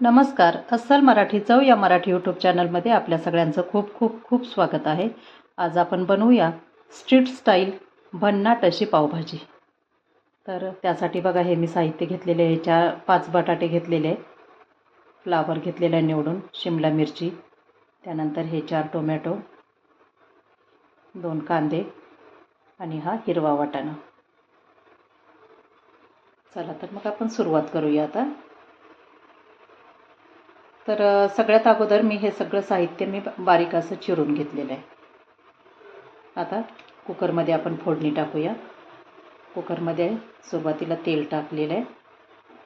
नमस्कार. अस्सल मराठी चव या मराठी यूट्यूब चॅनलमध्ये आपल्या सगळ्यांचं खूप खूप खूप स्वागत आहे. आज आपण बनवूया स्ट्रीट स्टाईल भन्नाट अशी पावभाजी. तर त्यासाठी बघा हे मी साहित्य घेतलेले आहे. चार पाच बटाटे घेतलेले फ्लावर घेतलेला आहे निवडून शिमला मिरची त्यानंतर हे चार टोमॅटो दोन कांदे आणि हा हिरवा वाटाणा. चला तर मग आपण सुरुवात करूया आता. तर सगळ्यात अगोदर मी हे सगळं साहित्य मी बारीक असं चिरून घेतलेलं आहे. आता कुकरमध्ये आपण फोडणी टाकूया. कुकरमध्ये सुरुवातीला तेल टाकलेलं आहे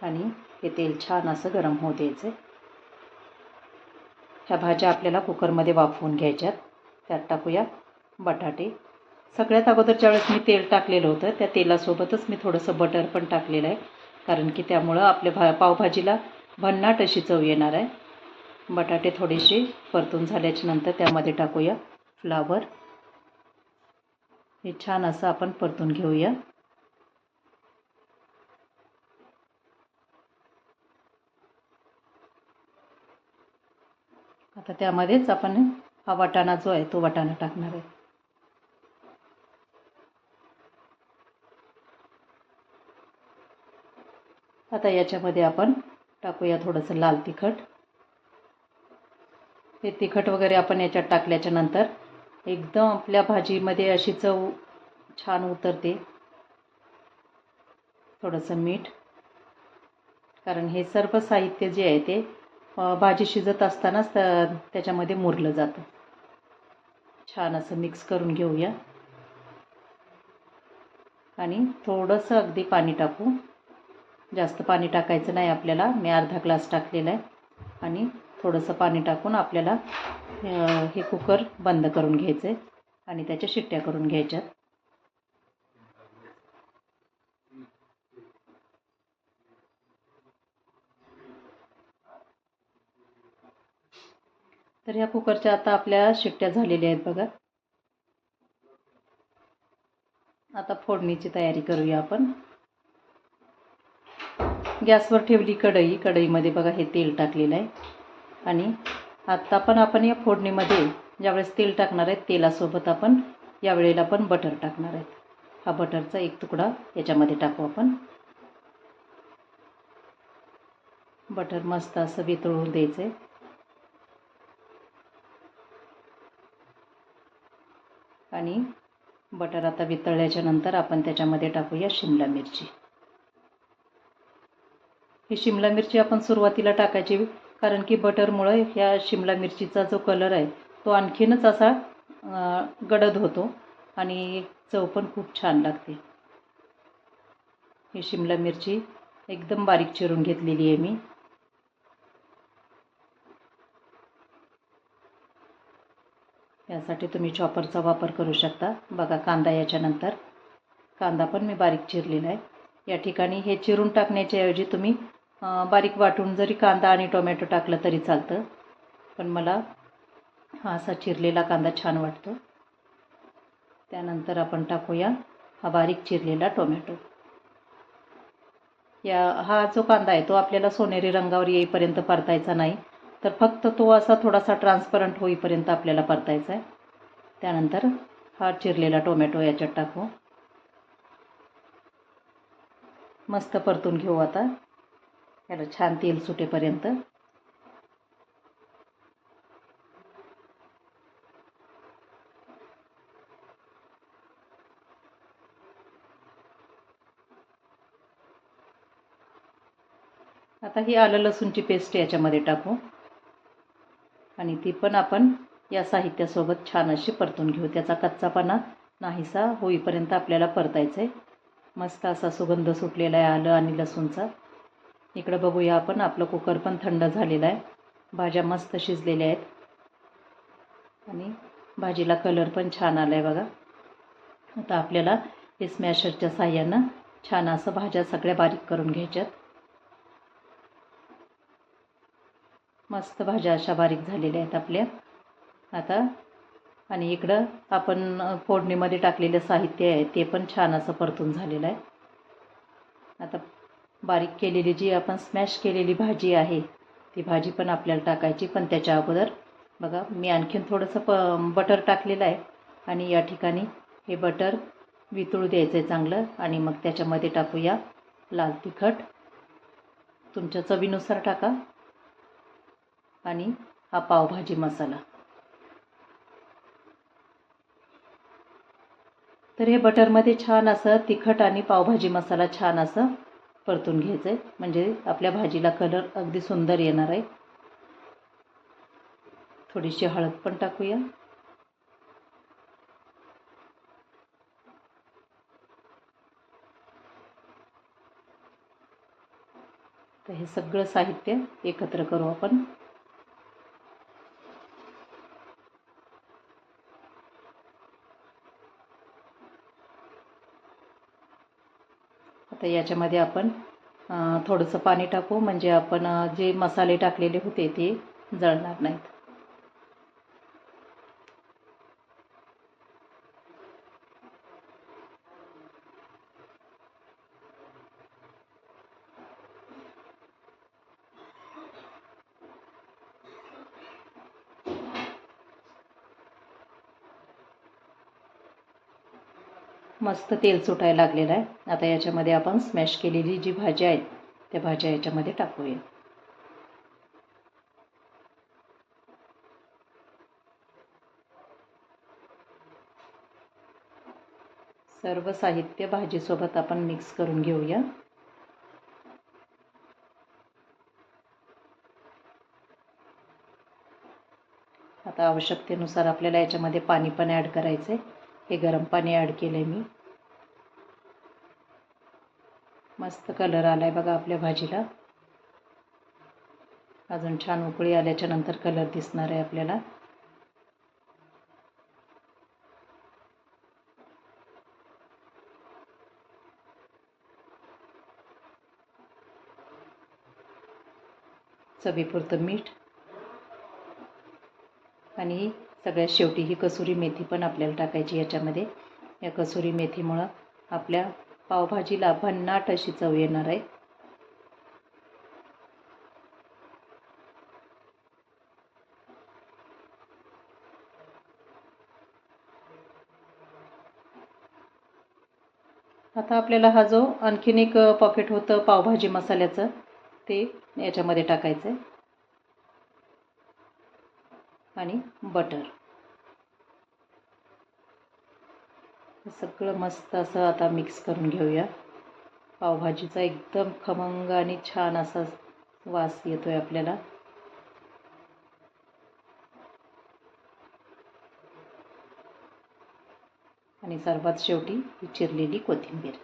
आणि हे तेल छान असं गरम होऊ द्यायचं ह्या भाज्या आपल्याला कुकरमध्ये वाफवून घ्यायच्यात. त्यात टाकूया बटाटे. सगळ्यात अगोदर ज्यावेळेस मी तेल टाकलेलं होतं त्या तेलासोबतच मी थोडंसं बटर पण टाकलेलं आहे. कारण की त्यामुळं आपल्या भा पावभाजीला भन्नाट अशी चव येणार आहे. बटाटे थोडेसे परतून झाल्याच्यानंतर त्यामध्ये टाकूया फ्लावर. हे छान असं आपण परतून घेऊया. आता त्यामध्येच आपण हा वाटाणा जो आहे तो वाटाणा टाकणार आहे. आता याच्यामध्ये आपण टाकूया थोडंसं लाल तिखट. हे तिखट वगैरे आपण याच्यात टाकल्याच्या नंतर एकदम आपल्या भाजीमध्ये अशी चव छान उतरते. थोडंसं मीठ. कारण हे सर्व साहित्य जे आहे ते भाजी शिजत असतानाच त्याच्यामध्ये मुरलं जातं. छान असं मिक्स करून घेऊया. आणि थोडंसं अगदी पाणी टाकू. जास्त पाणी टाकायचं नाही आपल्याला. मी अर्धा ग्लास टाकलेला आहे. आणि थोडंसं पाणी टाकून आपल्याला हे कुकर बंद करून घ्यायचं आहे आणि त्याच्या शिट्ट्या करून घ्यायच्यात. तर ह्या कुकरच्या आता आपल्या शिट्ट्या झालेल्या आहेत बघा. आता फोडणीची तयारी करूया आपण. गॅसवर ठेवली कढई. कढईमध्ये बघा हे तेल टाकलेलं आहे. आणि आत्ता पण आपण या फोडणीमध्ये ज्यावेळेस तेल टाकणार आहेत तेलासोबत आपण यावेळेला पण बटर टाकणार आहेत हा बटरचा एक तुकडा याच्यामध्ये टाकू आपण. बटर मस्त असं वितळून द्यायचं आहे आणि बटर आता वितळल्याच्या नंतर आपण त्याच्यामध्ये टाकूया शिमला मिरची. ही शिमला मिरची आपण सुरुवातीला टाकायची कारण की बटरमुळं ह्या शिमला मिरचीचा जो कलर आहे तो आणखीनच असा गडद होतो आणि चव पण खूप छान लागते. ही शिमला मिरची एकदम बारीक चिरून घेतलेली आहे मी. यासाठी तुम्ही चॉपरचा वापर करू शकता. बघा कांदा याच्यानंतर. कांदा पण मी बारीक चिरलेला आहे. या ठिकाणी हे चिरून टाकण्याच्या ऐवजी तुम्ही बारीक वाटून जरी कांदा आणि टोमॅटो टाकलं तरी चालतं. पण मला हा असा चिरलेला कांदा छान वाटतो. त्यानंतर आपण टाकूया हा बारीक चिरलेला टोमॅटो. या हा जो कांदा आहे तो आपल्याला सोनेरी रंगावर येईपर्यंत परतायचा नाही. तर फक्त तो असा थोडासा ट्रान्सपरंट होईपर्यंत आपल्याला परतायचा आहे. त्यानंतर हा चिरलेला टोमॅटो याच्यात टाकू. मस्त परतून घेऊ आता. त्याला छान तेल सुटेपर्यंत. आता ही आलं लसूणची पेस्ट याच्यामध्ये टाकू. आणि ती पण आपण या साहित्यासोबत छान अशी परतून घेऊ. त्याचा कच्चापणा नाहीसा होईपर्यंत आपल्याला परतायचं आहे मस्त असा सुगंध सुटलेला आहे आलं आणि लसूणचा. इकडं बघूया आपण. आपलं कुकर पण थंड झालेला आहे. भाज्या मस्त शिजलेल्या आहेत. आणि भाजीला कलर पण छान आला आहे बघा. आता आपल्याला हे स्मॅशरच्या साह्यानं छान असं भाज्या सगळ्या बारीक करून घ्यायच्यात. मस्त भाज्या अशा बारीक झालेल्या आहेत आपल्या. आता आणि इकडं आपण फोडणीमध्ये टाकलेलं साहित्य आहे ते पण छान असं परतून झालेलं आहे. आता बारीक केलेली जी आपण स्मॅश केलेली भाजी आहे ती भाजी पण आपल्याला टाकायची. पण त्याच्या अगोदर बघा मी आणखीन थोडंसं प बटर टाकलेलं आहे. आणि या ठिकाणी हे बटर वितळू द्यायचं आहे चांगलं. आणि मग त्याच्यामध्ये टाकूया लाल तिखट. तुमच्या चवीनुसार टाका. आणि हा पावभाजी मसाला. तर हे बटरमध्ये छान असं तिखट आणि पावभाजी मसाला छान असं परतून घ्यायचं आहे म्हणजे आपल्या भाजीला कलर अगदी सुंदर येणार आहे. थोडीशी हळद पण टाकूया. तर हे सगळं साहित्य एकत्र करू आपण. आता याच्यामध्ये आपण थोडंसं पाणी टाकू. म्हणजे आपण जे मसाले टाकलेले होते ते जळणार नाहीत. मस्त तेल सुटायला लागलेलं आहे. आता याच्यामध्ये आपण स्मॅश केलेली जी भाज्या आहेत त्या भाज्या याच्यामध्ये टाकूया. सर्व साहित्य भाजीसोबत आपण मिक्स करून घेऊया. आता आवश्यकतेनुसार आपल्याला याच्यामध्ये पाणी पण ॲड करायचं आहे हे गरम पाणी ॲड केलं आहे मी. मस्त कलर आला आहे बघा आपल्या भाजीला. अजून छान उकळी आल्याच्यानंतर कलर दिसणार आहे आपल्याला. चवीपुरतं मीठ. आणि सगळ्यात शेवटी ही कसुरी मेथी पण आपल्याला टाकायची याच्यामध्ये. या कसुरी मेथीमुळं आपल्या पावभाजीला भन्नाट अशी चव येणार आहे. आता आपल्याला हा जो आणखीन एक पॉकेट होतं पावभाजी मसाल्याचं ते याच्यामध्ये टाकायचं आहे आणि बटर. सगळं मस्त असं आता मिक्स करून घेऊया. पावभाजीचा एकदम खमंग आणि छान असा वास येतोय आपल्याला. आणि सर्वात शेवटी चिरलेली कोथिंबीर.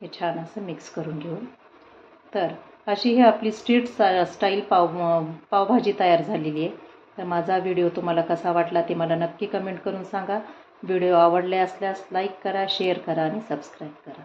हे छान असं मिक्स करून घेऊ तर अशी ही आपली स्ट्रीट स्टाईल पाव पावभाजी तयार झालेली आहे. तर माझा व्हिडिओ तुम्हाला कसा वाटला ते मला नक्की कमेंट करून सांगा. व्हिडिओ आवडले असल्यास लाईक करा शेअर करा आणि सबस्क्राईब करा.